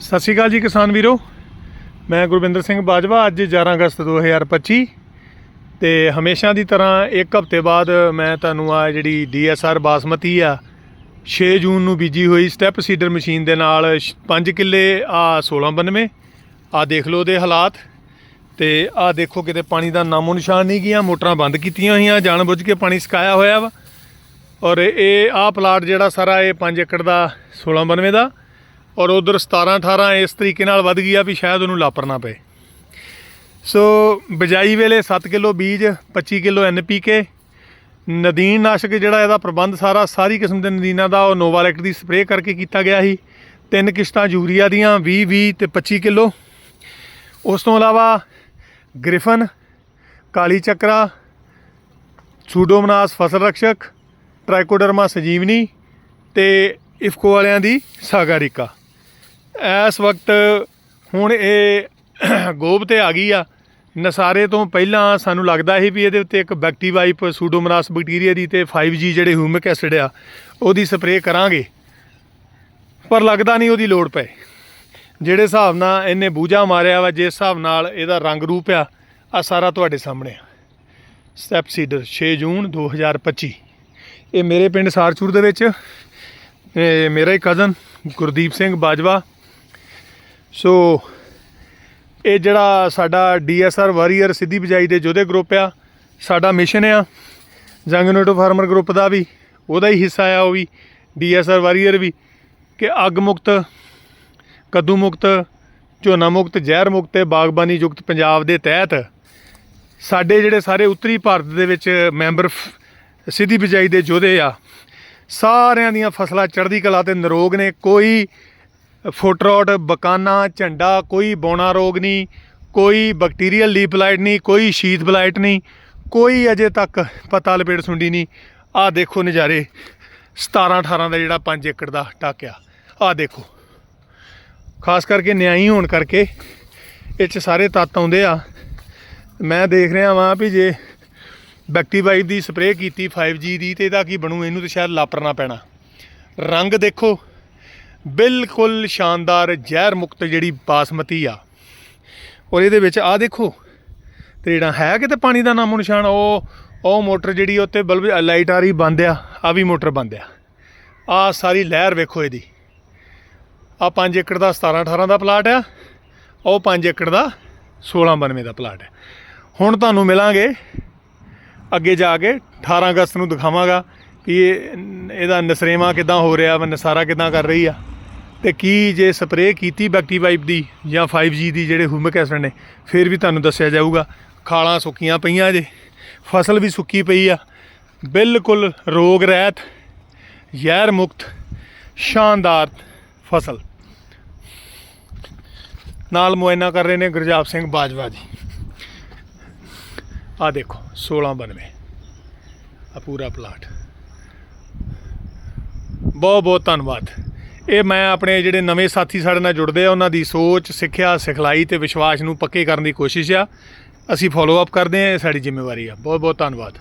ਸਤਿ ਸ਼੍ਰੀ ਅਕਾਲ ਜੀ ਕਿਸਾਨ ਵੀਰੋ। ਮੈਂ ਗੁਰਵਿੰਦਰ ਸਿੰਘ ਬਾਜਵਾ, ਅੱਜ 11 ਅਗਸਤ 2025 ਤੇ ਹਮੇਸ਼ਾ ਦੀ ਤਰ੍ਹਾਂ ਇੱਕ ਹਫ਼ਤੇ ਬਾਅਦ ਮੈਂ ਤੁਹਾਨੂੰ ਆ ਜਿਹੜੀ ਡੀਐਸਆਰ ਬਾਸਮਤੀ ਆ 6 ਜੂਨ ਨੂੰ ਬੀਜੀ ਹੋਈ ਸਟੈਪ ਸੀਡਰ ਮਸ਼ੀਨ ਦੇ ਨਾਲ 5 ਕਿੱਲੇ ਆ 1692 ਆ ਦੇਖ ਲਓ ਉਹਦੇ ਹਾਲਾਤ। ਤੇ ਆ ਦੇਖੋ ਕਿਤੇ ਪਾਣੀ ਦਾ ਨਾਮੋ ਨਿਸ਼ਾਨ ਨਹੀਂ ਗਿਆ, ਮੋਟਰਾਂ ਬੰਦ ਕੀਤੀਆਂ ਹੋਈਆਂ ਜਾਣ ਬੁੱਝ ਕੇ ਪਾਣੀ ਸਕਾਇਆ ਹੋਇਆ ਵਾ। ਔਰ ਇਹ ਆ ਪਲਾਟ ਜਿਹੜਾ ਸਾਰਾ ਇਹ 5 ਏਕੜ ਦਾ 1692 ਦਾ। ਔਰ ਉਧਰ 17 18 ਇਸ ਤਰੀਕੇ ਨਾਲ ਵੱਧ ਗਈ ਆ ਵੀ ਸ਼ਾਇਦ ਉਹਨੂੰ ਲਾਪਰਨਾ ਪਏ। ਸੋ ਬਿਜਾਈ ਵੇਲੇ 7 ਕਿਲੋ ਬੀਜ 25 ਕਿਲੋ ਐਨਪੀਕੇ ਨਦੀਨ ਨਾਸ਼ਕ ਜਿਹੜਾ ਇਹਦਾ ਪ੍ਰਬੰਧ ਸਾਰਾ, ਸਾਰੀ ਕਿਸਮ ਦੇ ਨਦੀਨਾਂ ਦਾ ਉਹ ਨੋਵਾਲੈਕਟ ਦੀ ਸਪਰੇਅ ਕਰਕੇ ਕੀਤਾ ਗਿਆ ਸੀ। ਤਿੰਨ ਕਿਸ਼ਤਾਂ ਯੂਰੀਆ ਦੀਆਂ 20 20 ਤੇ 25 ਕਿਲੋ। ਉਸ ਤੋਂ ਇਲਾਵਾ ਗ੍ਰਿਫਨ, ਕਾਲੀ ਚੱਕਰਾ, ਸੂਡੋਮਨਾਸ ਫਸਲ ਰਕਸ਼ਕ, ਟ੍ਰਾਈਕੋਡਰਮਾ ਸਜੀਵਨੀ ਤੇ ਇਫਕੋ ਵਾਲਿਆਂ ਦੀ ਸਾਗਾਰਿਕਾ। ਇਸ ਵਕਤ ਹੁਣ ਇਹ ਗੋਬ ਤੇ ਆ ਗਈ ਆ। ਨਸਾਰੇ ਤੋਂ ਪਹਿਲਾਂ ਸਾਨੂੰ ਲੱਗਦਾ ਸੀ ਵੀ ਇਹਦੇ ਉੱਤੇ ਇੱਕ ਬੈਕਟੀਵਾਈਪ ਸੂਡੋਮਨਾਸ ਬੈਕਟੀਰੀਆ ਦੀ ਤੇ 5G ਜਿਹੜੇ ਹਿਊਮਿਕ ਐਸਿਡ ਆ, ਉਹਦੀ ਸਪਰੇਅ ਕਰਾਂਗੇ। ਪਰ ਲੱਗਦਾ ਨਹੀਂ ਉਹਦੀ ਲੋੜ ਪਏ। ਜਿਹੜੇ ਹਿਸਾਬ ਨਾਲ ਇਹਨੇ ਬੂਝਾ ਮਾਰਿਆ ਵਾ, ਜਿਸ ਹਿਸਾਬ ਨਾਲ ਇਹਦਾ ਰੰਗ ਰੂਪ ਆ ਆ ਸਾਰਾ ਤੁਹਾਡੇ ਸਾਹਮਣੇ ਆ। ਸਟੈਪ ਸੀਡਰ 6 ਜੂਨ 2025 ਇਹ ਮੇਰੇ ਪਿੰਡ ਸਾਰਚੂਰ ਦੇ ਵਿੱਚ ਮੇਰਾ ਹੀ ਕਜ਼ਨ ਗੁਰਦੀਪ ਸਿੰਘ ਬਾਜਵਾ ਸੋ ਇਹ ਜਿਹੜਾ ਸਾਡਾ ਡੀਐਸਆਰ ਵਾਰੀਅਰ ਸਿੱਧੀ ਬਜਾਈ ਦੇ ਜੋਧੇ ਗਰੁੱਪ ਆ, ਸਾਡਾ ਮਿਸ਼ਨ ਆ। ਜੰਗਨੋਟੋ ਫਾਰਮਰ ਗਰੁੱਪ ਦਾ ਵੀ, ਉਹਦਾ ਹੀ ਹਿੱਸਾ ਆ ਉਹ ਵੀ ਡੀਐਸਆਰ ਵਾਰੀਅਰ ਵੀ। ਕਿ ਅੱਗ ਮੁਕਤ, ਕੱਦੂ ਮੁਕਤ, ਝੋਨਾ ਮੁਕਤ, ਜ਼ਹਿਰ ਮੁਕਤ ਤੇ ਬਾਗਬਾਨੀ ਯੁਕਤ ਪੰਜਾਬ ਦੇ ਤਹਿਤ ਸਾਡੇ ਜਿਹੜੇ ਸਾਰੇ ਉੱਤਰੀ ਭਾਰਤ ਦੇ ਵਿੱਚ ਮੈਂਬਰ ਸਿੱਧੀ ਬਿਜਾਈ ਦੇ ਯੋਧੇ ਆ, ਸਾਰਿਆਂ ਦੀਆਂ ਫਸਲਾਂ ਚੜ੍ਹਦੀ ਕਲਾ ਤੇ ਨਿਰੋਗ ਨੇ। ਕੋਈ ਫੁੱਟਰੋਟ, ਬਕਾਨਾ, ਝੰਡਾ, ਕੋਈ ਬੋਣਾ ਰੋਗ ਨਹੀਂ, ਕੋਈ ਬੈਕਟੀਰੀਅਲ ਲੀਪ ਬਲਾਈਟ ਨਹੀਂ, ਕੋਈ ਸ਼ੀਤ ਬਲਾਈਟ ਨਹੀਂ, ਕੋਈ ਅਜੇ ਤੱਕ ਪਤਾ ਲਪੇੜ ਸੁੰਡੀ ਨਹੀਂ। ਆਹ ਦੇਖੋ ਨਜ਼ਾਰੇ 17 18 ਦਾ ਜਿਹੜਾ 5 ਏਕੜ ਦਾ ਟਾਕਿਆ। ਆਹ ਦੇਖੋ, ਖਾਸ ਕਰਕੇ ਨਿਆਈ ਹੋਣ ਕਰਕੇ ਇਹ ਚ ਸਾਰੇ ਤੱਤ ਆਉਂਦੇ ਆ। ਮੈਂ ਦੇਖ ਰਿਹਾ ਵਾਂ ਵੀ ਜੇ ਬੈਕਟੀਵਾਈਟ ਦੀ ਸਪਰੇਅ ਕੀਤੀ 5G ਦੀ ਤੇ ਇਹਦਾ ਕੀ ਬਣੂ? ਇਹਨੂੰ ਤੇ ਸ਼ਾਇਦ ਲਾਪਰਨਾ ਪੈਣਾ। ਰੰਗ ਦੇਖੋ ਬਿਲਕੁਲ ਸ਼ਾਨਦਾਰ ਜ਼ਹਿਰ ਮੁਕਤ ਜਿਹੜੀ ਬਾਸਮਤੀ ਆ। ਔਰ ਇਹਦੇ ਵਿੱਚ ਆ ਦੇਖੋ, ਤੇ ਜਿਹੜਾ ਹੈ ਕਿਤੇ ਪਾਣੀ ਦਾ ਨਾਮੋ ਨਿਸ਼ਾਨ, ਉਹ ਉਹ ਮੋਟਰ ਜਿਹੜੀ ਉੱਤੇ ਬਲਬ ਲਾਈਟ ਆ ਰਹੀ ਬੰਦ ਆ ਆ ਵੀ ਮੋਟਰ ਬੰਦ ਆ। ਆ ਸਾਰੀ ਲਹਿਰ ਵੇਖੋ ਇਹਦੀ। ਆ 5 ਏਕੜ ਦਾ 17 18 ਦਾ ਪਲਾਟ ਆ, ਉਹ 5 ਏਕੜ ਦਾ 16 92 ਦਾ ਪਲਾਟ ਹੈ ਹੁਣ ਤੁਹਾਨੂੰ ਮਿਲਾਂਗੇ, ਅੱਗੇ ਜਾ ਕੇ 18 ਅਗਸਤ ਨੂੰ ਦਿਖਾਵਾਂਗਾ ਕਿ ਇਹ, ਇਹਦਾ ਨਸਰੇਵਾ ਕਿਦਾਂ ਹੋ ਰਿਹਾ ਵਾ, ਨਸਾਰਾ ਕਿਦਾਂ ਕਰ ਰਹੀ ਆ। ਤੇ ਕੀ ਜੇ ਸਪਰੇਅ ਕੀਤੀ ਬੈਕਟੀਵਾਈਪ ਦੀ ਜਾਂ 5G ਦੀ ਜਿਹੜੇ ਹਿਊਮਿਕ ਐਸਿਡ ਨੇ, ਫਿਰ ਵੀ ਤੁਹਾਨੂੰ ਦੱਸਿਆ ਜਾਊਗਾ, ਖਾਲਾਂ ਸੁੱਕੀਆਂ ਪਈਆਂ ਜੇ, ਫਸਲ ਵੀ ਸੁੱਕੀ ਪਈ ਆ, ਬਿਲਕੁਲ ਰੋਗ ਰਹਿਤ, ਜ਼ਹਿਰ ਮੁਕਤ, ਸ਼ਾਨਦਾਰ ਫਸਲ। ਨਾਲ ਮੁਆਇਨਾ ਕਰ ਰਹੇ ਨੇ ਗੁਰਜਾਪ ਸਿੰਘ ਬਾਜਵਾ ਜੀ। ਆ ਦੇਖੋ 1692 ਆ ਪੂਰਾ ਪਲਾਟ ਬਹੁਤ ਬਹੁਤ ਧੰਨਵਾਦ। ਇਹ ਮੈਂ ਆਪਣੇ ਜਿਹੜੇ ਨਵੇਂ ਸਾਥੀ ਸਾਡੇ ਨਾਲ ਜੁੜਦੇ ਆ, ਉਹਨਾਂ ਦੀ ਸੋਚ, ਸਿੱਖਿਆ, ਸਿਖਲਾਈ ਤੇ ਵਿਸ਼ਵਾਸ ਨੂੰ ਪੱਕੇ ਕਰਨ ਦੀ ਕੋਸ਼ਿਸ਼ ਆ। ਅਸੀਂ ਫੋਲੋ ਅਪ ਕਰਦੇ ਆ, ਇਹ ਸਾਡੀ ਜ਼ਿੰਮੇਵਾਰੀ ਆ। ਬਹੁਤ ਬਹੁਤ ਧੰਨਵਾਦ।